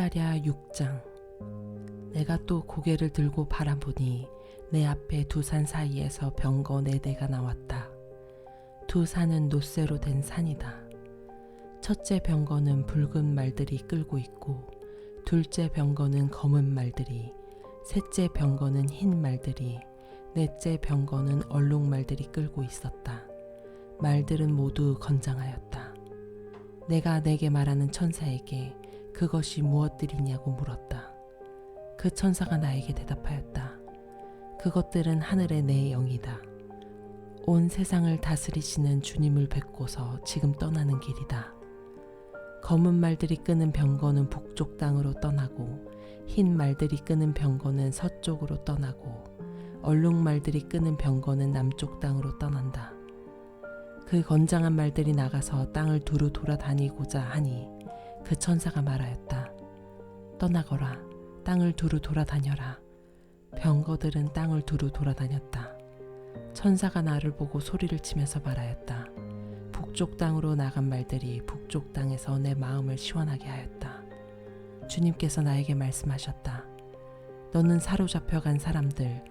스가랴 6장 내가 또 고개를 들고 바라보니 내 앞에 두 산 사이에서 병거 네 대가 나왔다. 두 산은 노쇠로 된 산이다. 첫째 병거는 붉은 말들이 끌고 있고 둘째 병거는 검은 말들이 셋째 병거는 흰 말들이 넷째 병거는 얼룩 말들이 끌고 있었다. 말들은 모두 건장하였다. 내가 내게 말하는 천사에게 그것이 무엇들이냐고 물었다. 그 천사가 나에게 대답하였다. 그것들은 하늘의 내 영이다. 온 세상을 다스리시는 주님을 뵙고서 지금 떠나는 길이다. 검은 말들이 끄는 병거는 북쪽 땅으로 떠나고 흰 말들이 끄는 병거는 서쪽으로 떠나고 얼룩 말들이 끄는 병거는 남쪽 땅으로 떠난다. 그 건장한 말들이 나가서 땅을 두루 돌아다니고자 하니 그 천사가 말하였다. 떠나거라. 땅을 두루 돌아다녀라. 병거들은 땅을 두루 돌아다녔다. 천사가 나를 보고 소리를 치면서 말하였다. 북쪽 땅으로 나간 말들이 북쪽 땅에서 내 마음을 시원하게 하였다. 주님께서 나에게 말씀하셨다. 너는 사로잡혀간 사람들,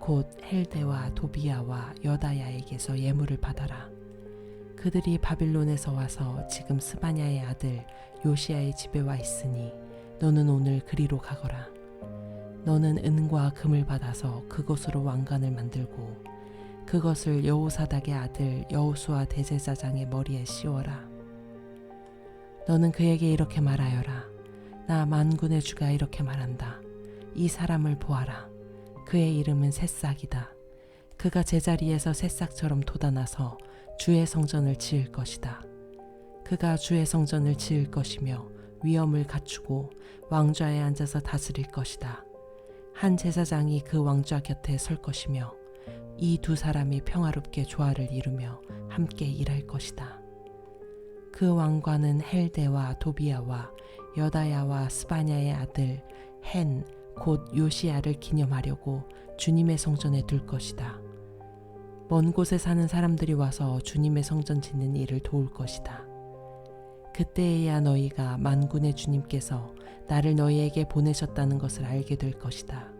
곧 헬데와 도비아와 여다야에게서 예물을 받아라. 그들이 바빌론에서 와서 지금 스바냐의 아들 요시아의 집에 와 있으니 너는 오늘 그리로 가거라. 너는 은과 금을 받아서 그곳으로 왕관을 만들고 그것을 여호사닥의 아들 여호수아 대제사장의 머리에 씌워라. 너는 그에게 이렇게 말하여라. 나 만군의 주가 이렇게 말한다. 이 사람을 보아라. 그의 이름은 새싹이다. 그가 제자리에서 새싹처럼 돋아나서 주의 성전을 지을 것이다. 그가 주의 성전을 지을 것이며 위엄을 갖추고 왕좌에 앉아서 다스릴 것이다. 한 제사장이 그 왕좌 곁에 설 것이며 이 두 사람이 평화롭게 조화를 이루며 함께 일할 것이다. 그 왕관은 헬데와 도비아와 여다야와 스바냐의 아들 헨 곧 요시야를 기념하려고 주님의 성전에 둘 것이다. 먼 곳에 사는 사람들이 와서 주님의 성전 짓는 일을 도울 것이다. 그때에야 너희가 만군의 주님께서 나를 너희에게 보내셨다는 것을 알게 될 것이다.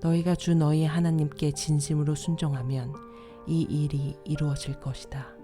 너희가 주 너희 하나님께 진심으로 순종하면 이 일이 이루어질 것이다.